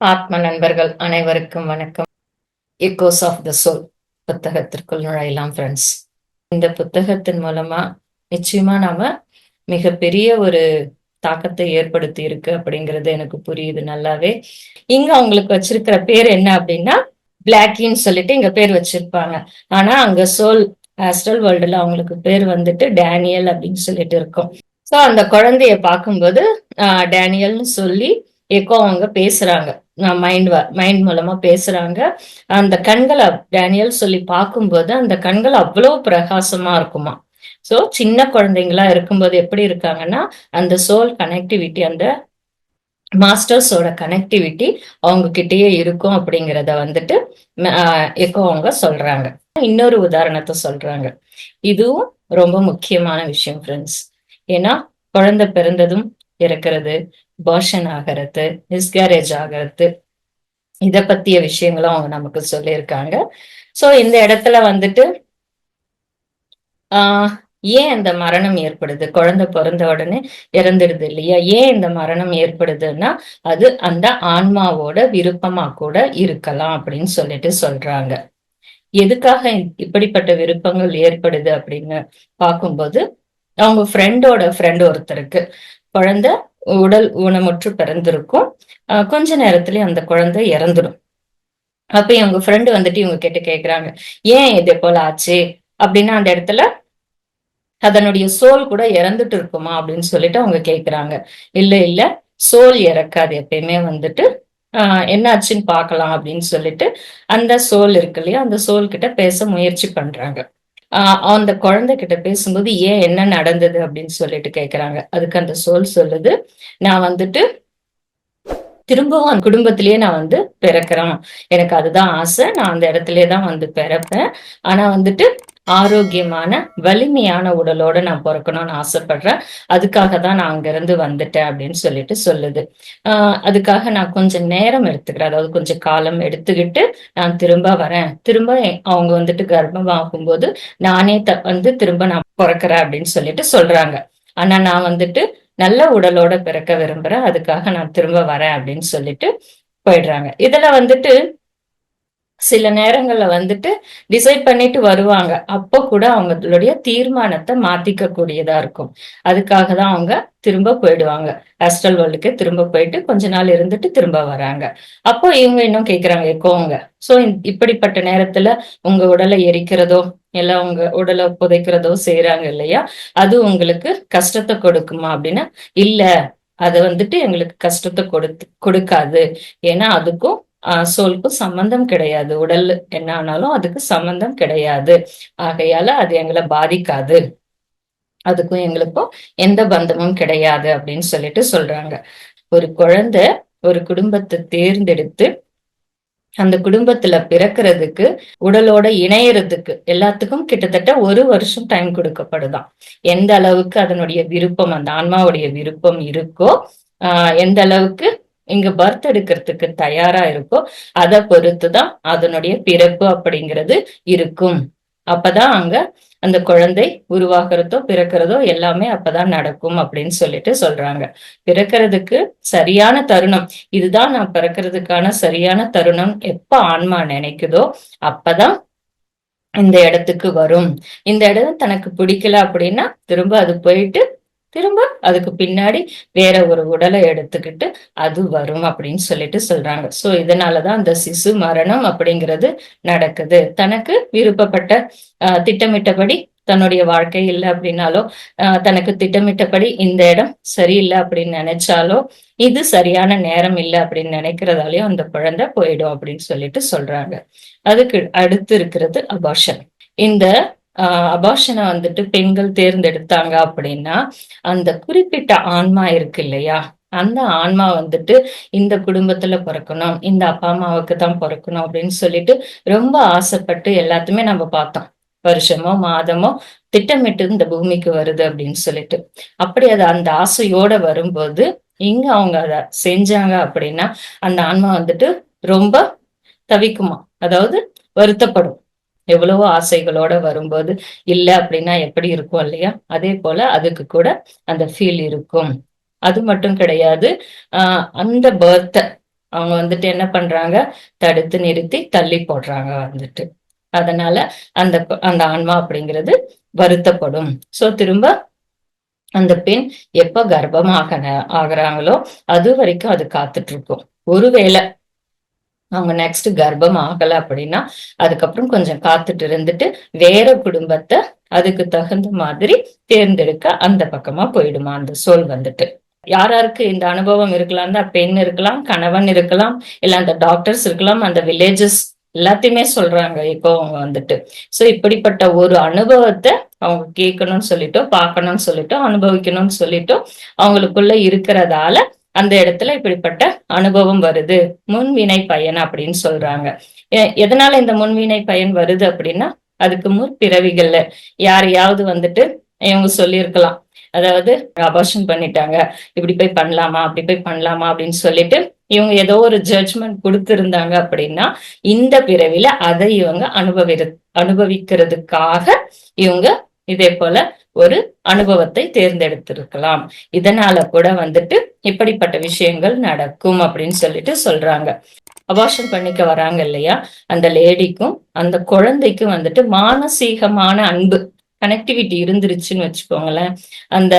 ஆத்ம நண்பர்கள் அனைவருக்கும் வணக்கம். எக்கோஸ் ஆஃப் த சோல் புத்தகத்திற்குள் நுழையலாம் ஃப்ரெண்ட்ஸ் இந்த புத்தகத்தின் மூலமா நிச்சயமா நாம மிகப்பெரிய ஒரு தாக்கத்தை ஏற்படுத்தி இருக்கு அப்படிங்கிறது எனக்கு புரியுது நல்லாவே. இங்க அவங்களுக்கு வச்சிருக்கிற பேர் என்ன அப்படின்னா பிளாக்கின்னு சொல்லிட்டு இங்க பேர் வச்சிருப்பாங்க. ஆனா அங்க சோல் ஆஸ்ட்ரல் வேர்ல்டுல அவங்களுக்கு பேர் வந்துட்டு டேனியல் அப்படின்னு சொல்லிட்டு இருக்கும். சோ அந்த குழந்தைய பார்க்கும்போது டேனியல்னு சொல்லி எக்கோ அவங்க பேசுறாங்க. மைண்ட் மைண்ட் மூலமா பேசுறாங்க. அந்த கண்களை டேனியல் சொல்லி பார்க்கும்போது அந்த கண்கள் அவ்வளவு பிரகாசமா இருக்குமா. சோ சின்ன குழந்தைங்களா இருக்கும்போது எப்படி இருக்காங்கன்னா அந்த சோல் கனெக்டிவிட்டி அந்த மாஸ்டர்ஸோட கனெக்டிவிட்டி அவங்க கிட்டேயே இருக்கும் அப்படிங்கிறத வந்துட்டு எக்கோ அவங்க சொல்றாங்க. இன்னொரு உதாரணத்தை சொல்றாங்க. இதுவும் ரொம்ப முக்கியமான விஷயம் ஃப்ரெண்ட்ஸ் ஏன்னா குழந்தை பிறந்ததும் இறக்கிறது பர்ஷன் ஆகிறது மிஸ்கேரேஜ் ஆகிறது இத பத்திய விஷயங்களும் அவங்க நமக்கு சொல்லியிருக்காங்க. சோ இந்த இடத்துல வந்துட்டு ஆஹ் ஏன் இந்த மரணம் ஏற்படுது? குழந்தை பிறந்த உடனே இறந்துடுது இல்லையா? ஏன் இந்த மரணம் ஏற்படுதுன்னா அது அந்த ஆன்மாவோட விருப்பமா கூட இருக்கலாம் அப்படின்னு சொல்லிட்டு சொல்றாங்க. எதுக்காக இப்படிப்பட்ட விருப்பங்கள் ஏற்படுது அப்படின்னு பார்க்கும்போது அவங்க ஃப்ரெண்டோட ஃப்ரெண்ட் ஒருத்தருக்கு. குழந்தை உடல் ஊனமுற்று பிறந்திருக்கும். கொஞ்ச நேரத்துலயே அந்த குழந்தை இறந்துடும். அப்ப இவங்க ஃப்ரெண்டு வந்துட்டு இவங்க கிட்ட கேக்குறாங்க ஏன் இதே போல ஆச்சு? அப்படின்னா அந்த இடத்துல அதனுடைய சோல் கூட இறந்துட்டு இருக்குமா அப்படின்னு சொல்லிட்டு அவங்க கேக்குறாங்க. இல்ல இல்ல சோல் இறக்காது. எப்பயுமே வந்துட்டு ஆஹ் என்னாச்சுன்னு பாக்கலாம் அப்படின்னு சொல்லிட்டு அந்த சோல் இருக்கு இல்லையா அந்த சோல் கிட்ட பேச முயற்சி பண்றாங்க. அந்த குழந்தை கிட்ட பேசும்போது ஏன் என்ன நடந்தது? அப்படின்னு சொல்லிட்டு கேக்குறாங்க. அதுக்கு அந்த சோல் சொல்லுது. நான் வந்துட்டு திரும்பவும் அந்த குடும்பத்திலேயே நான் வந்து பிறக்கிறேன். எனக்கு அதுதான் ஆசை. நான் அந்த இடத்துலயே தான் வந்து பிறப்பேன். ஆனா வந்துட்டு ஆரோக்கியமான வலிமையான உடலோட நான் பிறக்கணும்னு ஆசைப்படுறேன். அதுக்காக தான் நான் அங்கிருந்து வந்துட்டேன் அப்படின்னு சொல்லிட்டு சொல்லுது. ஆஹ் அதுக்காக நான் கொஞ்சம் நேரம் எடுத்துக்கிறேன். அதாவது கொஞ்சம் காலம் எடுத்துக்கிட்டு நான் திரும்ப வரேன். திரும்ப அவங்க வந்துட்டு கர்ப்பமாகும் போது நானே த வந்து திரும்ப நான் பிறக்கிறேன் அப்படின்னு சொல்லிட்டு சொல்றாங்க. ஆனா நான் வந்துட்டு நல்ல உடலோட பிறக்க விரும்புறேன். அதுக்காக நான் திரும்ப வரேன் அப்படின்னு சொல்லிட்டு போயிடுறாங்க. இதுல வந்துட்டு சில நேரங்கள்ல வந்துட்டு டிசைட் பண்ணிட்டு வருவாங்க. அப்போ கூட அவங்களுடைய தீர்மானத்தை மாத்திக்க கூடியதா இருக்கும். அதுக்காக தான் அவங்க திரும்ப போயிடுவாங்க. ஹாஸ்டல் வேர்ல்டுக்கு திரும்ப போயிட்டு கொஞ்ச நாள் இருந்துட்டு திரும்ப வராங்க. அப்போ இவங்க இன்னும் கேக்குறாங்க எக்கோங்க சோ இப்படிப்பட்ட நேரத்துல உங்க உடலை எரிக்கிறதோ இல்ல உங்க உடலை புதைக்கிறதோ செய்யறாங்க இல்லையா? அது உங்களுக்கு கஷ்டத்தை கொடுக்குமா அப்படின்னா இல்ல அது வந்துட்டு எங்களுக்கு கஷ்டத்தை கொடுத்து கொடுக்காது. ஏன்னா அதுக்கும் சோலுக்கும் சம்பந்தம் கிடையாது. உடல் என்ன ஆனாலும் அதுக்கு சம்பந்தம் கிடையாது. ஆகையால அது எங்களை பாதிக்காது. அதுக்கும் எங்களுக்கும் எந்த பந்தமும் கிடையாது அப்படின்னு சொல்லிட்டு சொல்றாங்க. ஒரு குழந்தை ஒரு குடும்பத்தை தேர்ந்தெடுத்து அந்த குடும்பத்துல பிறக்கிறதுக்கு உடலோட இணையறதுக்கு எல்லாத்துக்கும் கிட்டத்தட்ட ஒரு வருஷம் டைம் கொடுக்கப்படுதான். எந்த அளவுக்கு அதனுடைய விருப்பம் அந்த ஆன்மாவுடைய விருப்பம் இருக்கோ ஆஹ் எந்த அளவுக்கு இங்க பர்த் எடுக்கிறதுக்கு தயாரா இருக்கோ அதை பொறுத்துதான் அதனுடைய பிறப்பு அப்படிங்கிறது இருக்கும். அப்பதான் அங்க அந்த குழந்தை உருவாகிறதோ பிறக்கிறதோ எல்லாமே அப்பதான் நடக்கும் அப்படின்னு சொல்லிட்டு சொல்றாங்க. பிறக்கிறதுக்கு சரியான தருணம். இதுதான் நான் பிறக்கிறதுக்கான சரியான தருணம் எப்ப ஆன்மா நினைக்குதோ அப்பதான் இந்த இடத்துக்கு வரும். இந்த இடம் தனக்கு பிடிக்கல அப்படின்னா திரும்ப அது போயிட்டு திரும்ப அதுக்கு பின்னாடி வேற ஒரு உடலை எடுத்துக்கிட்டு அது வரும் அப்படின்னு சொல்லிட்டு சொல்றாங்க. சோ இதனாலதான் அந்த சிசு மரணம் அப்படிங்கிறது நடக்குது. தனக்கு விருப்பப்பட்ட திட்டமிட்டபடி தன்னுடைய வாழ்க்கை இல்லை அப்படின்னாலோ தனக்கு திட்டமிட்டபடி இந்த இடம் சரியில்லை அப்படின்னு நினைச்சாலோ இது சரியான நேரம் இல்லை அப்படின்னு நினைக்கிறதாலயும் அந்த குழந்தை போயிடும் அப்படின்னு சொல்லிட்டு சொல்றாங்க. அதுக்கு அடுத்து இருக்கிறது அபாஷன் இந்த அபாஷனை வந்துட்டு பெண்கள் தேர்ந்தெடுத்தாங்க அப்படின்னா அந்த குறிப்பிட்ட ஆன்மா இருக்கு இல்லையா? அந்த ஆன்மா வந்துட்டு இந்த குடும்பத்துல பிறக்கணும் இந்த அப்பா அம்மாவுக்கு தான் பிறக்கணும் அப்படின்னு சொல்லிட்டு ரொம்ப ஆசைப்பட்டு எல்லாத்தையுமே நம்ம பார்த்தோம். வருஷமோ மாதமோ திட்டமிட்டு இந்த பூமிக்கு வருது அப்படின்னு சொல்லிட்டு. அப்படி அது அந்த ஆசையோட வரும்போது இங்க அவங்க அத செஞ்சாங்க அப்படின்னா அந்த ஆன்மா வந்துட்டு ரொம்ப தவிக்குமா? அதாவது வருத்தப்படும். எவ்வளவோ ஆசைகளோட வரும்போது இல்ல அப்படின்னா எப்படி இருக்கும் இல்லையா? அதே போல அதுக்கு கூட அந்த ஃபீல் இருக்கும். அது மட்டும் கிடையாது. ஆஹ் அந்த பர்த்தை அவங்க வந்துட்டு என்ன பண்றாங்க? தடுத்து நிறுத்தி தள்ளி போடுறாங்க வந்துட்டு. அதனால அந்த அந்த ஆன்மா அப்படிங்கிறது வருத்தப்படும். சோ திரும்ப அந்த பெண் எப்ப கர்ப்பமாக ஆகுறாங்களோ அது வரைக்கும் அது காத்துட்டு இருக்கும். ஒருவேளை அவங்க நெக்ஸ்ட் கர்ப்பம் ஆகல அப்படின்னா அதுக்கப்புறம் கொஞ்சம் காத்துட்டு இருந்துட்டு வேற குடும்பத்தை அதுக்கு தகுந்த மாதிரி தேர்ந்தெடுக்க அந்த பக்கமா போயிடுமா? அந்த சொல் வந்துட்டு. யாராருக்கு இந்த அனுபவம் இருக்கலாம் தான் பெண் இருக்கலாம் கணவன் இருக்கலாம் இல்ல அந்த டாக்டர்ஸ் இருக்கலாம் அந்த வில்லேஜஸ் எல்லாத்தையுமே சொல்றாங்க இப்போ அவங்க வந்துட்டு. சோ இப்படிப்பட்ட ஒரு அனுபவத்தை அவங்க கேட்கணும்னு சொல்லிட்டோ பார்க்கணும்னு சொல்லிட்டோ அனுபவிக்கணும்னு சொல்லிட்டோ அவங்களுக்குள்ள இருக்கிறதால அந்த இடத்துல இப்படிப்பட்ட அனுபவம் வருது. முன்வினை பயன் அப்படின்னு சொல்றாங்க. எதனால இந்த முன்வினை பயன் வருது அப்படின்னா அதுக்கு முற்பிறவிகள்ல யாரையாவது வந்துட்டு இவங்க சொல்லியிருக்கலாம். அதாவது அபார்ஷன் பண்ணிட்டாங்க. இப்படி போய் பண்ணலாமா அப்படி போய் பண்ணலாமா அப்படின்னு சொல்லிட்டு இவங்க ஏதோ ஒரு ஜட்ஜ்மெண்ட் கொடுத்திருந்தாங்க அப்படின்னா இந்த பிறவில அதை இவங்க அனுபவி அனுபவிக்கிறதுக்காக இவங்க இதே போல ஒரு அனுபவத்தை தேர்ந்தெடுத்திருக்கலாம். இதனால கூட வந்துட்டு இப்படிப்பட்ட விஷயங்கள் நடக்கும் அப்படின்னு சொல்லிட்டு சொல்றாங்க. அபாஷன் பண்ணிக்க வராங்க இல்லையா? அந்த லேடிக்கும் அந்த குழந்தைக்கும் வந்துட்டு மானசீகமான அன்பு கனெக்டிவிட்டி இருந்துருச்சுன்னு வச்சுக்கோங்களேன். அந்த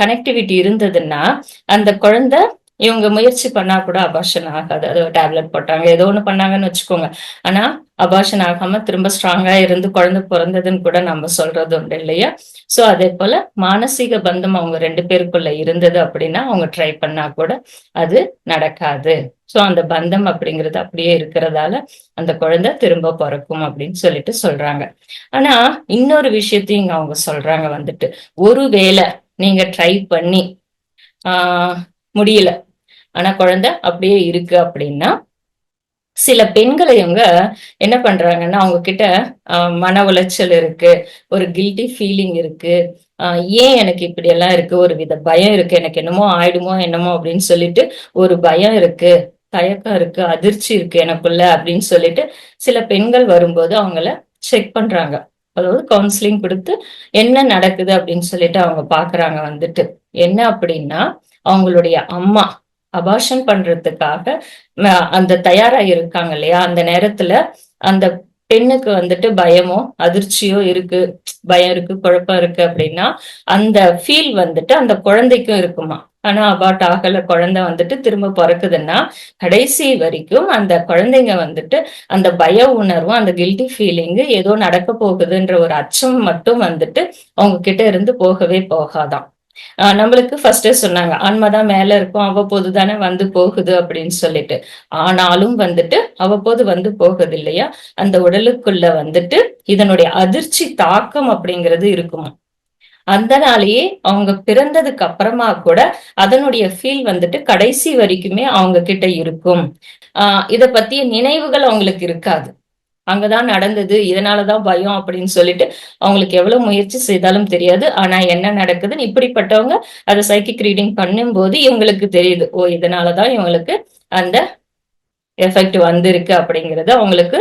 கனெக்டிவிட்டி இருந்ததுன்னா அந்த குழந்தை இவங்க முயற்சி பண்ணா கூட அபாஷன் ஆகாது. அது டேப்லெட் போட்டாங்க ஏதோ ஒண்ணு பண்ணாங்கன்னு வச்சுக்கோங்க. ஆனா அபாஷன் ஆகாம திரும்ப ஸ்ட்ராங்கா இருந்து குழந்தை பிறந்ததுன்னு கூட நம்ம சொல்றது உண்டு இல்லையா? சோ அதே போல மானசீக பந்தம் அவங்க ரெண்டு பேருக்குள்ள இருந்தது அப்படின்னா அவங்க ட்ரை பண்ணா கூட அது நடக்காது. சோ அந்த பந்தம் அப்படிங்கிறது அப்படியே இருக்கிறதால அந்த குழந்தை திரும்ப பிறக்கும் அப்படின்னு சொல்லிட்டு சொல்றாங்க. ஆனா இன்னொரு விஷயத்தையும் இங்க அவங்க சொல்றாங்க வந்துட்டு ஒருவேளை நீங்க ட்ரை பண்ணி ஆஹ் முடியல. ஆனா குழந்தை அப்படியே இருக்கு அப்படின்னா சில பெண்களை இவங்க என்ன பண்றாங்கன்னா அவங்க கிட்ட மன உளைச்சல் இருக்கு ஒரு கில்ட்டி ஃபீலிங் இருக்கு. ஏன் எனக்கு இப்படி எல்லாம் இருக்கு? ஒரு வித பயம் இருக்கு. எனக்கு என்னமோ ஆயிடுமோ என்னமோ அப்படின்னு சொல்லிட்டு ஒரு பயம் இருக்கு தயக்கம் இருக்கு அதிர்ச்சி இருக்கு எனக்குள்ள அப்படின்னு சொல்லிட்டு சில பெண்கள் வரும்போது அவங்கள செக் பண்றாங்க. அதாவது கவுன்சிலிங் கொடுத்து என்ன நடக்குது அப்படின்னு சொல்லிட்டு அவங்க பாக்குறாங்க வந்துட்டு. என்ன அப்படின்னா அவங்களுடைய அம்மா அபாஷன் பண்றதுக்காக அந்த தயாரா இருக்காங்க இல்லையா? அந்த நேரத்துல அந்த பெண்ணுக்கு வந்துட்டு பயமோ அதிர்ச்சியோ இருக்கு பயம் இருக்கு குழப்பம் இருக்கு அப்படின்னா அந்த ஃபீல் வந்துட்டு அந்த குழந்தைக்கும் இருக்குமா? ஆனா அபாட் ஆகல குழந்தை வந்துட்டு திரும்ப பிறக்குதுன்னா கடைசி வரைக்கும் அந்த குழந்தைங்க வந்துட்டு அந்த பய உணர்வும் அந்த கில்ட்டி ஃபீலிங்கு ஏதோ நடக்க போகுதுன்ற ஒரு அச்சம் மட்டும் வந்துட்டு அவங்க கிட்ட இருந்து போகவே போகாதான் நம்மளுக்கு ஃபர்ஸ்டே சொன்னாங்க ஆன்மாதான் மேல இருக்கும் அவ்வப்போது தானே வந்து போகுது அப்படின்னு சொல்லிட்டு. ஆனாலும் வந்துட்டு அவ்வப்போது வந்து போகுது இல்லையா அந்த உடலுக்குள்ள வந்துட்டு இதனுடைய அதிர்ச்சி தாக்கம் அப்படிங்கிறது இருக்குமா? அதனாலேயே அவங்க பிறந்ததுக்கு அப்புறமா கூட அதனுடைய ஃபீல் வந்துட்டு கடைசி வரைக்குமே அவங்க கிட்ட இருக்கும். ஆஹ் இத பத்திய நினைவுகள் அவங்களுக்கு இருக்காது. அங்கதான் நடந்தது இதனாலதான் பயம் அப்படின்னு சொல்லிட்டு அவங்களுக்கு எவ்வளவு முயற்சி செய்தாலும் தெரியாது. ஆனா என்ன நடக்குதுன்னு இப்படிப்பட்டவங்க அதை சைக்கிக் ரீடிங் பண்ணும்போது இவங்களுக்கு தெரியுது. ஓ இதனாலதான் இவங்களுக்கு அந்த எஃபெக்ட் வந்திருக்கு அப்படிங்கிறது அவங்களுக்கு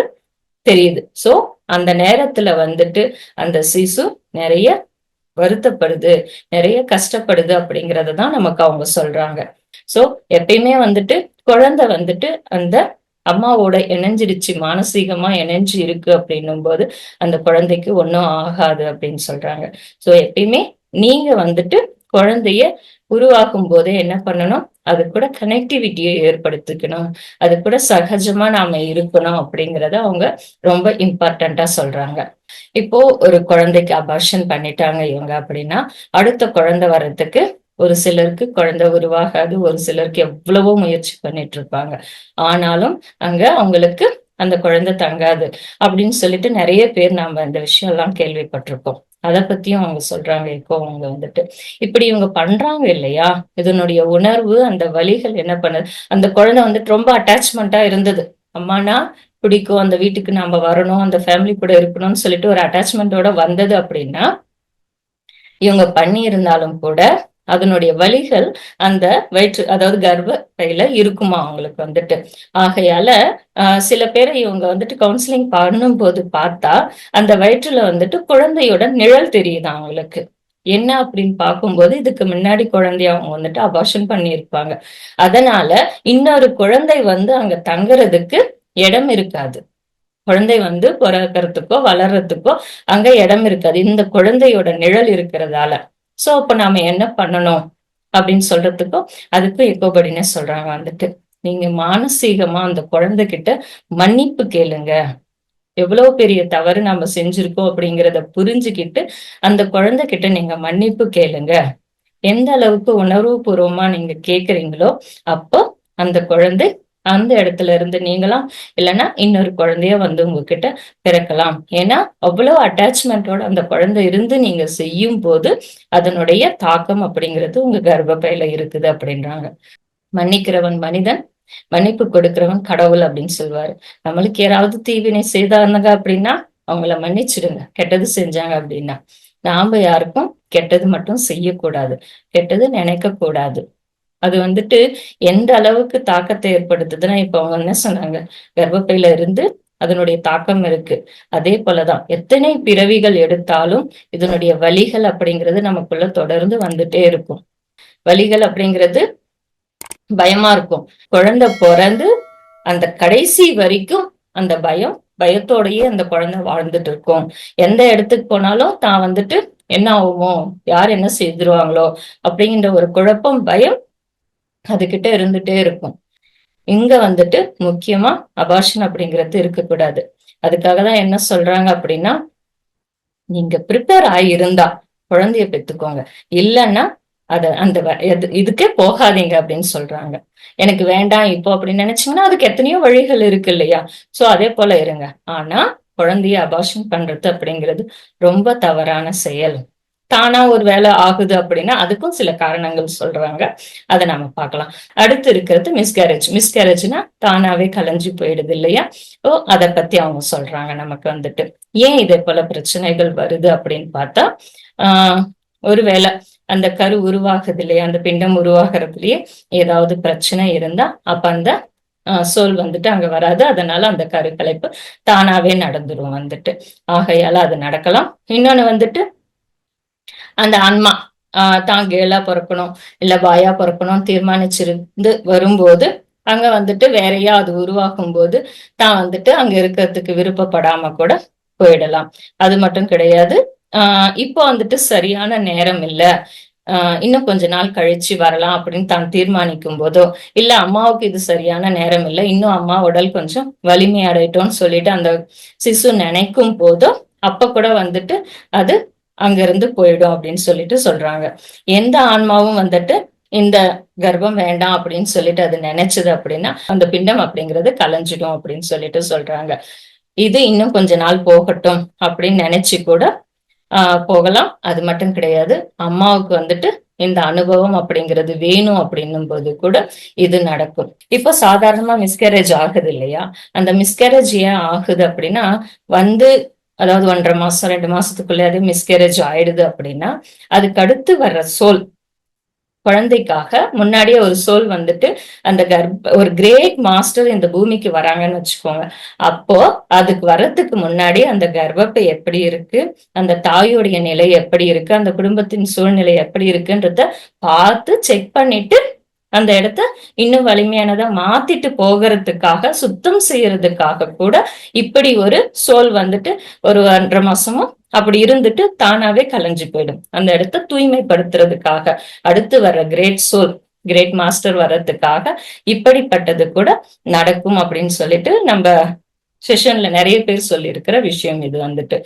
தெரியுது. சோ அந்த நேரத்துல வந்துட்டு அந்த சிசு நிறைய வருத்தப்படுது நிறைய கஷ்டப்படுது அப்படிங்கறத தான் நமக்கு அவங்க சொல்றாங்க. சோ எப்பயுமே வந்துட்டு குழந்தை வந்துட்டு அந்த அம்மாவோட இணைஞ்சிருச்சு மானசீகமா இணைஞ்சு இருக்கு அப்படின்னும் போது அந்த குழந்தைக்கு ஒன்றும் ஆகாது அப்படின்னு சொல்றாங்க. சோ எப்பயுமே நீங்க வந்துட்டு குழந்தைய உருவாக்கும் போதே என்ன பண்ணணும்? அது கூட கனெக்டிவிட்டியை ஏற்படுத்திக்கணும். அது கூட சகஜமா நாம இருக்கணும் அப்படிங்கிறத அவங்க ரொம்ப இம்பார்ட்டண்டா சொல்றாங்க. இப்போ ஒரு குழந்தைக்கு அபார்ஷன் பண்ணிட்டாங்க இவங்க அப்படின்னா அடுத்த குழந்தை வர்றதுக்கு ஒரு சிலருக்கு குழந்தை உருவாகாது ஒரு சிலருக்கு எவ்வளவோ முயற்சி பண்ணிட்டு இருப்பாங்க ஆனாலும் அங்க அவங்களுக்கு அந்த குழந்தை தங்காது அப்படின்னு சொல்லிட்டு நிறைய பேர் நாம இந்த விஷயம் எல்லாம் கேள்விப்பட்டிருக்கோம். அதை பத்தியும் அவங்க சொல்றாங்க இப்போ அவங்க வந்துட்டு. இப்படி இவங்க பண்றாங்க இல்லையா? இதனுடைய உணர்வு அந்த வழிகள் என்ன பண்ணுது? அந்த குழந்தை வந்துட்டு ரொம்ப அட்டாச்மெண்டா இருந்தது. அம்மானா பிடிக்கும் அந்த வீட்டுக்கு நாம வரணும் அந்த ஃபேமிலி கூட இருக்கணும்னு சொல்லிட்டு ஒரு அட்டாச்மெண்டோட வந்தது அப்படின்னா இவங்க பண்ணி இருந்தாலும் கூட அதனுடைய வழிகள் அந்த வயிற்று அதாவது கர்ப்பையில இருக்குமா அவங்களுக்கு வந்துட்டு. ஆகையால சில பேரை இவங்க வந்துட்டு கவுன்சிலிங் பண்ணும் போது பார்த்தா அந்த வயிற்றுல வந்துட்டு குழந்தையோட நிழல் தெரியுது அவங்களுக்கு? என்ன அப்படின்னு பார்க்கும்போது இதுக்கு முன்னாடி குழந்தைய அவங்க வந்துட்டு அபாஷன் பண்ணியிருப்பாங்க. அதனால இன்னொரு குழந்தை வந்து அங்க தங்குறதுக்கு இடம் இருக்காது. குழந்தை வந்து பிறக்கிறதுக்கோ வளர்றதுக்கோ அங்க இடம் இருக்காது. இந்த குழந்தையோட நிழல் இருக்கிறதால. சோ அப்ப நாம என்ன பண்ணணும்? அப்படின்னு சொல்றதுக்கும் அதுக்கும் எக்கோபடினே சொல்றாங்க வந்துட்டு. நீங்க மானசீகமா அந்த குழந்தைகிட்ட மன்னிப்பு கேளுங்க. எவ்வளவு பெரிய தவறு நாம செஞ்சிருக்கோம் அப்படிங்கிறத புரிஞ்சுக்கிட்டு அந்த குழந்தை கிட்ட நீங்க மன்னிப்பு கேளுங்க. எந்த அளவுக்கு உணர்வு பூர்வமா நீங்க கேக்குறீங்களோ அப்போ அந்த குழந்தை அந்த இடத்துல இருந்து நீங்களாம் இல்லைன்னா இன்னொரு குழந்தைய வந்து உங்ககிட்ட பிறக்கலாம். ஏன்னா அவ்வளவு அட்டாச்மெண்டோட அந்த குழந்தை இருந்து நீங்க செய்யும் போது அதனுடைய தாக்கம் அப்படிங்கிறது உங்க கர்ப்பப்பையில இருக்குது அப்படின்றாங்க. மன்னிக்கிறவன் மனிதன் மன்னிப்பு கொடுக்கிறவன் கடவுள் அப்படின்னு சொல்லுவாரு நம்மளுக்கு யாராவது தீவினை செய்தாருந்தாங்க அப்படின்னா அவங்கள மன்னிச்சிடுங்க. கெட்டது செஞ்சாங்க அப்படின்னா. நாம யாருக்கும் கெட்டது மட்டும் செய்யக்கூடாது. கெட்டது நினைக்க கூடாது அது வந்துட்டு எந்த அளவுக்கு தாக்கத்தை ஏற்படுத்துதுன்னா இப்ப அவங்க என்ன சொன்னாங்க? கர்ப்பப்பையில இருந்து அதனுடைய தாக்கம் இருக்கு. அதே போலதான் எத்தனை பிறவிகள் எடுத்தாலும் இதனுடைய வழிகள் அப்படிங்கிறது நமக்குள்ள தொடர்ந்து வந்துட்டே இருக்கும். வழிகள் அப்படிங்கிறது பயமா இருக்கும். குழந்தை பிறந்து அந்த கடைசி வரைக்கும் அந்த பயம் பயத்தோடயே அந்த குழந்தை வாழ்ந்துட்டு இருக்கும். எந்த இடத்துக்கு போனாலும் தான் வந்துட்டு என்ன ஆகுமோ யார் என்ன செய்திருவாங்களோ அப்படிங்கிற ஒரு குழப்பம் பயம் அதுகிட்ட இருந்துட்டே இருக்கும். இங்க வந்துட்டு முக்கியமா அபாஷன் அப்படிங்கிறது இருக்கக்கூடாது. அதுக்காக தான் என்ன சொல்றாங்க அப்படின்னா நீங்க ப்ரிப்பேர் ஆயிருந்தா குழந்தைய பெத்துக்கோங்க இல்லைன்னா அத அந்த இதுக்கே போகாதீங்க அப்படின்னு சொல்றாங்க. எனக்கு வேண்டாம் இப்போ அப்படின்னு நினைச்சீங்கன்னா அதுக்கு எத்தனையோ வழிகள் இருக்கு இல்லையா? சோ அதே போல இருங்க. ஆனா குழந்தைய அபாஷன் பண்றது அப்படிங்கிறது ரொம்ப தவறான செயல். தானா ஒரு வேலை ஆகுது அப்படின்னா அதுக்கும் சில காரணங்கள் சொல்றாங்க. அதை நம்ம பார்க்கலாம். அடுத்து இருக்கிறது மிஸ்கேரேஜ் மிஸ்கேரேஜ்னா தானாவே கலைஞ்சு போயிடுது இல்லையா? ஓ அதை பத்தி அவங்க சொல்றாங்க நமக்கு வந்துட்டு. ஏன் இதே போல பிரச்சனைகள் வருது அப்படின்னு பார்த்தா ஆஹ் ஒருவேளை அந்த கரு உருவாகுது இல்லையா? அந்த பிண்டம் உருவாகிறதுலயே ஏதாவது பிரச்சனை இருந்தா அப்ப அந்த சோல் வந்துட்டு அங்க வராது. அதனால அந்த கரு கலைப்பு தானாவே நடந்துரும் வந்துட்டு. ஆகையால அது நடக்கலாம். இன்னொன்னு வந்துட்டு அந்த ஆன்மா ஆஹ் தான் கேளா பிறக்கணும் இல்ல பாயா பிறக்கணும் தீர்மானிச்சிருந்து வரும்போது அங்க வந்துட்டு வேறையா அது உருவாக்கும் போது தான் வந்துட்டு அங்க இருக்கிறதுக்கு விருப்பப்படாம கூட போயிடலாம். அது மட்டும் கிடையாது. ஆஹ் இப்போ வந்துட்டு சரியான நேரம் இல்ல. ஆஹ் இன்னும் கொஞ்ச நாள் கழிச்சு வரலாம் அப்படின்னு தான் தீர்மானிக்கும் போதோ இல்ல அம்மாவுக்கு இது சரியான நேரம் இல்லை இன்னும் அம்மா உடல் கொஞ்சம் வலிமை அடையட்டோம்னு சொல்லிட்டு அந்த சிசு நினைக்கும் போதோ அப்ப கூட வந்துட்டு அது அங்கிருந்து போயிடும் அப்படின்னு சொல்லிட்டு சொல்றாங்க. எந்த ஆன்மாவும் வந்துட்டு இந்த கர்ப்பம் வேண்டாம் அப்படின்னு சொல்லிட்டு அது நினைச்சது அப்படின்னா அந்த பிண்டம் அப்படிங்கிறது கலைஞ்சிடும் அப்படின்னு சொல்லிட்டு சொல்றாங்க. இது இன்னும் கொஞ்ச நாள் போகட்டும் அப்படின்னு நினைச்சு கூட ஆஹ் போகலாம். அது மட்டும் கிடையாது. அம்மாவுக்கு வந்துட்டு இந்த அனுபவம் அப்படிங்கிறது வேணும் அப்படின்னும் போது கூட இது நடக்கும். இப்போ சாதாரணமா மிஸ்கேரேஜ் ஆகுது இல்லையா? அந்த மிஸ்கேரேஜ் ஏன் ஆகுது அப்படின்னா வந்து அதாவது ஒன்றரை மாசம் ரெண்டு மாசத்துக்குள்ள அது மிஸ்கேரேஜ் ஆயிடுது அப்படின்னா அதுக்கு அடுத்து வர்ற சோல் குழந்தைக்காக முன்னாடியே ஒரு சோல் வந்துட்டு அந்த கர்ப்ப ஒரு கிரேட் மாஸ்டர் இந்த பூமிக்கு வராங்கன்னு வச்சுக்கோங்க. அப்போ அதுக்கு வர்றதுக்கு முன்னாடி அந்த கர்ப்பப்பை எப்படி இருக்கு அந்த தாயோடைய நிலை எப்படி இருக்கு அந்த குடும்பத்தின் சூழ்நிலை எப்படி இருக்குன்றத பார்த்து செக் பண்ணிட்டு அந்த இடத்த இன்னும் வலிமையானதா மாத்திட்டு போகிறதுக்காக சுத்தம் செய்யறதுக்காக கூட இப்படி ஒரு சோல் வந்துட்டு ஒரு ஒன்றரை மாசமும் அப்படி இருந்துட்டு தானாவே கலைஞ்சு போயிடும். அந்த இடத்த தூய்மைப்படுத்துறதுக்காக அடுத்து வர்ற கிரேட் சோல் கிரேட் மாஸ்டர் வர்றதுக்காக இப்படிப்பட்டது கூட நடக்கும் அப்படின்னு சொல்லிட்டு நம்ம செஷன்ல நிறைய பேர் சொல்லியிருக்கிற விஷயம் இது வந்துட்டு.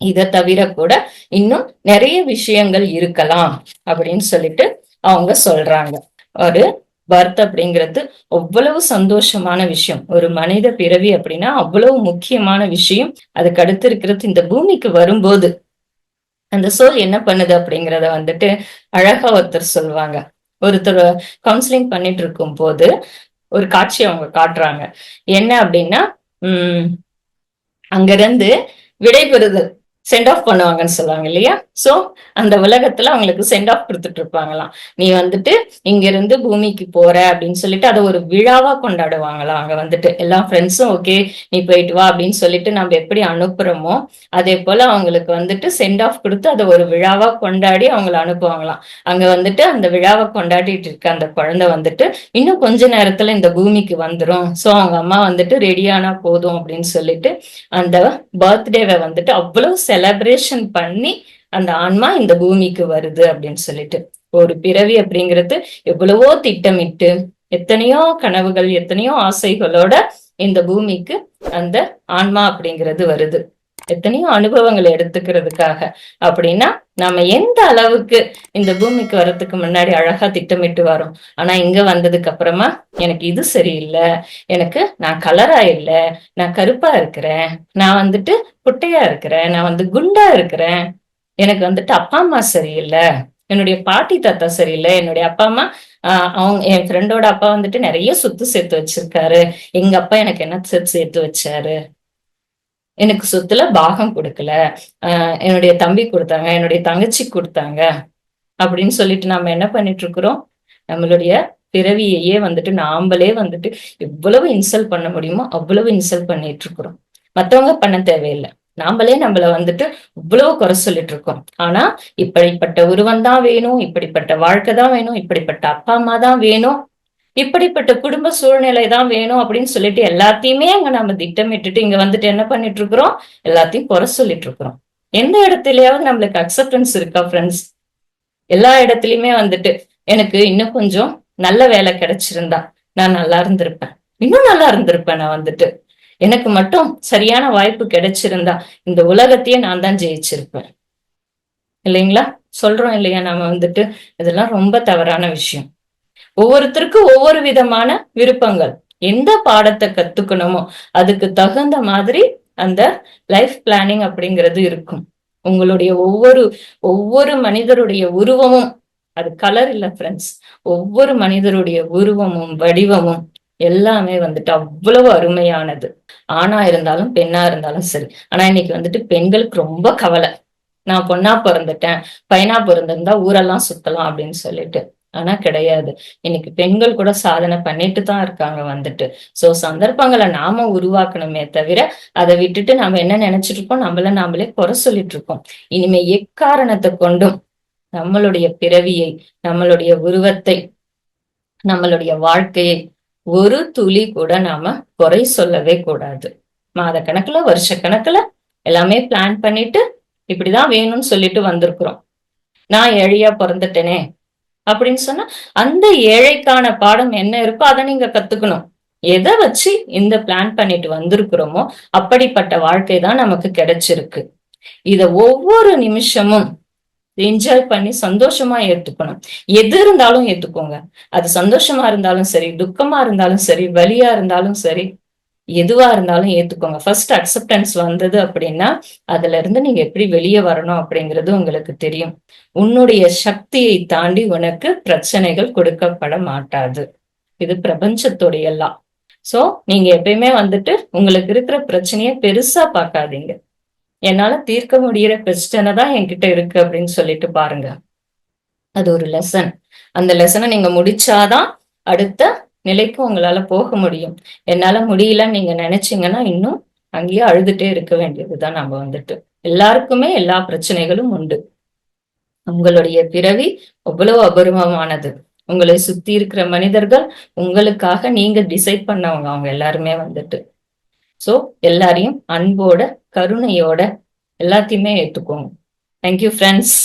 இதை தவிர கூட இன்னும் நிறைய விஷயங்கள் இருக்கலாம் அப்படின்னு சொல்லிட்டு அவங்க சொல்றாங்க. ஒரு பர்த் அப்படிங்கிறது அவ்வளவு சந்தோஷமான விஷயம். ஒரு மனித பிறவி அப்படின்னா அவ்வளவு முக்கியமான விஷயம். அதுக்கு அடுத்து இருக்கிறது இந்த பூமிக்கு வரும்போது. அந்த சோல் என்ன பண்ணுது அப்படிங்கிறத வந்துட்டு அழகா ஒருத்தர் சொல்லுவாங்க ஒருத்தர் கவுன்சிலிங் பண்ணிட்டு இருக்கும் போது ஒரு காட்சி அவங்க காட்டுறாங்க. என்ன அப்படின்னா உம் அங்கிருந்து விடைபெறுதல். சென்ட் ஆஃப் பண்ணுவாங்கன்னு சொல்லுவாங்க இல்லையா? சோ அந்த உலகத்துல அவங்களுக்கு சென்ட் ஆஃப் கொடுத்துட்டு இருப்பாங்களாம். நீ வந்துட்டு இங்க இருந்து பூமிக்கு போற அப்படின்னு சொல்லிட்டு அதை ஒரு விழாவா கொண்டாடுவாங்களாம். அங்க வந்துட்டு எல்லா ஃப்ரெண்ட்ஸும் ஓகே நீ போயிட்டு வா அப்படின்னு சொல்லிட்டு நம்ம எப்படி அனுப்புறோமோ அதே போல அவங்களுக்கு வந்துட்டு சென்ட் ஆஃப் கொடுத்து அதை ஒரு விழாவா கொண்டாடி அவங்கள அனுப்புவாங்களாம். அங்க வந்துட்டு அந்த விழாவை கொண்டாடிட்டு இருக்க அந்த குழந்தை வந்துட்டு இன்னும் கொஞ்ச நேரத்துல இந்த பூமிக்கு வந்துரும். சோ அவங்க அம்மா வந்துட்டு ரெடியானா போதும் அப்படின்னு சொல்லிட்டு அந்த பர்த்டேவை வந்துட்டு அவ்வளவு செலப்ரேஷன் பண்ணி அந்த ஆன்மா இந்த பூமிக்கு வருது அப்படின்னு சொல்லிட்டு. ஒரு பிறவி அப்படிங்கிறது எவ்வளவோ திட்டமிட்டு எத்தனையோ கனவுகள் எத்தனையோ ஆசைகளோட இந்த பூமிக்கு அந்த ஆன்மா அப்படிங்கிறது வருது. எத்தனையோ அனுபவங்களை எடுத்துக்கிறதுக்காக அப்படின்னா நம்ம எந்த அளவுக்கு இந்த பூமிக்கு வர்றதுக்கு முன்னாடி அழகா திட்டமிட்டு வரோம். ஆனா இங்க வந்ததுக்கு அப்புறமா எனக்கு இது சரியில்லை எனக்கு நான் கலரா இல்லை நான் கருப்பா இருக்கிறேன் நான் வந்துட்டு குட்டையா இருக்கிறேன் நான் வந்து குண்டா இருக்கிறேன் எனக்கு வந்துட்டு அப்பா அம்மா சரியில்லை என்னுடைய பாட்டி தாத்தா சரியில்லை என்னுடைய அப்பா அம்மா ஆஹ் அவங்க என் ஃப்ரெண்டோட அப்பா வந்துட்டு நிறைய சொத்து சேர்த்து வச்சிருக்காரு எங்க அப்பா எனக்கு என்ன சொத்து சேர்த்து வச்சாரு எனக்கு சொத்துல பாகம் கொடுக்கல. ஆஹ் என்னுடைய தம்பி கொடுத்தாங்க என்னுடைய தங்கச்சி கொடுத்தாங்க அப்படின்னு சொல்லிட்டு நம்ம என்ன பண்ணிட்டு இருக்கிறோம்? நம்மளுடைய பிறவியையே வந்துட்டு நாமளே வந்துட்டு எவ்வளவு இன்சல்ட் பண்ண முடியுமோ அவ்வளவு இன்சல்ட் பண்ணிட்டு இருக்கிறோம். மத்தவங்க பண்ண தேவையில்லை. நாமளே நம்மள வந்துட்டு இவ்வளவு குறை சொல்லிட்டு இருக்கோம். ஆனா இப்படிப்பட்ட உருவம் தான் வேணும் இப்படிப்பட்ட வாழ்க்கை தான் வேணும் இப்படிப்பட்ட அப்பா அம்மா தான் வேணும் இப்படிப்பட்ட குடும்ப சூழ்நிலை தான் வேணும் அப்படின்னு சொல்லிட்டு எல்லாத்தையுமே அங்க நம்ம திட்டமிட்டுட்டு இங்க வந்துட்டு என்ன பண்ணிட்டு இருக்கிறோம்? எல்லாத்தையும் குறை சொல்லிட்டு இருக்கிறோம். எந்த இடத்துலயாவது நம்மளுக்கு அக்செப்டன்ஸ் இருக்கா ஃப்ரெண்ட்ஸ் எல்லா இடத்துலயுமே வந்துட்டு எனக்கு இன்னும் கொஞ்சம் நல்ல வேலை கிடைச்சிருந்தா நான் நல்லா இருந்திருப்பேன். இன்னும் நல்லா இருந்திருப்பேன் நான் வந்துட்டு. எனக்கு மட்டும் சரியான வாய்ப்பு கிடைச்சிருந்தா இந்த உலகத்தையே நான் தான் ஜெயிச்சிருப்பேன். இல்லைங்களா? சொல்றோம் இல்லையா? நாம வந்துட்டு இதெல்லாம் ரொம்ப தவறான விஷயம். ஒவ்வொருத்தருக்கும் ஒவ்வொரு விதமான விருப்பங்கள். எந்த பாடத்தை கத்துக்கணுமோ அதுக்கு தகுந்த மாதிரி அந்த லைஃப் பிளானிங் அப்படிங்கிறது இருக்கும். உங்களுடைய ஒவ்வொரு ஒவ்வொரு மனிதருடைய உருவமும் அது கலர் இல்ல ஃப்ரெண்ட்ஸ் ஒவ்வொரு மனிதருடைய உருவமும் வடிவமும் எல்லாமே வந்துட்டு அவ்வளவு அருமையானது. ஆணா இருந்தாலும் பெண்ணா இருந்தாலும் சரி. ஆனா இன்னைக்கு வந்துட்டு பெண்களுக்கு ரொம்ப கவலை. நான் பொண்ணா பிறந்துட்டேன் பையனா பிறந்திருந்தா ஊரெல்லாம் சுத்தலாம் அப்படின்னு சொல்லிட்டு. ஆனா கிடையாது. இன்னைக்கு பெண்கள் கூட சாதனை பண்ணிட்டு தான் இருக்காங்க வந்துட்டு. சோ சந்தர்ப்பங்களை நாம உருவாக்கணுமே தவிர அதை விட்டுட்டு நாம என்ன நினைச்சிட்டு இருக்கோம்? நம்மள நாமளே குறை சொல்லிட்டு இருக்கோம். இனிமே எக்காரணத்தை கொண்டும் நம்மளுடைய பிறவியை நம்மளுடைய உருவத்தை நம்மளுடைய வாழ்க்கையை ஒரு துளி கூட நாம குறை சொல்லவே கூடாது. மாத கணக்குல வருஷ கணக்குல எல்லாமே பிளான் பண்ணிட்டு இப்படிதான் வேணும்னு சொல்லிட்டு வந்திருக்கிறோம். நான் ஏழையா பிறந்துட்டேனே. அப்படின்னு சொன்னா அந்த ஏழைக்கான பாடம் என்ன இருக்கோ அதை நீங்க கத்துக்கணும். எதை வச்சு இந்த பிளான் பண்ணிட்டு வந்திருக்கிறோமோ அப்படிப்பட்ட வாழ்க்கை தான் நமக்கு கிடைச்சிருக்கு. இத ஒவ்வொரு நிமிஷமும் என்ஜாய் பண்ணி சந்தோஷமா ஏத்துக்கணும். எது இருந்தாலும் ஏத்துக்கோங்க. அது சந்தோஷமா இருந்தாலும் சரி துக்கமா இருந்தாலும் சரி வலியா இருந்தாலும் சரி எதுவா இருந்தாலும் ஏத்துக்கோங்க. ஃபர்ஸ்ட் அக்செப்டன்ஸ் வந்தது அப்படின்னா அதுல இருந்து நீங்க எப்படி வெளியே வரணும் அப்படிங்கிறது உங்களுக்கு தெரியும். உன்னுடைய சக்தியை தாண்டி உனக்கு பிரச்சனைகள் கொடுக்கப்பட மாட்டாது. இது பிரபஞ்சத்துடைய எல்லாம் சோ நீங்க எப்பயுமே வந்துட்டு உங்களுக்கு இருக்கிற பிரச்சனைய பெருசா பார்க்காதீங்க. என்னால தீர்க்க முடியிற பிரச்சனை தான் என்கிட்ட இருக்கு அப்படின்னு சொல்லிட்டு பாருங்க. அது ஒரு லெசன் அந்த லெசனை நீங்க முடிச்சாதான் அடுத்த நிலைக்கு உங்களால போக முடியும். என்னால முடியலன்னு நீங்க நினைச்சீங்கன்னா இன்னும் அங்கேயே அழுதுட்டே இருக்க வேண்டியதுதான் நம்ம வந்துட்டு. எல்லாருக்குமே எல்லா பிரச்சனைகளும் உண்டு. உங்களுடைய பிறவி அவ்வளவு அபூர்வமானது. உங்களை சுத்தி இருக்கிற மனிதர்கள் உங்களுக்காக நீங்க டிசைட் பண்ணவங்க அவங்க எல்லாருமே வந்துட்டு. சோ எல்லாரையும் அன்போட கருணையோட எல்லாத்தையுமே ஏத்துக்கோங்க. Thank you friends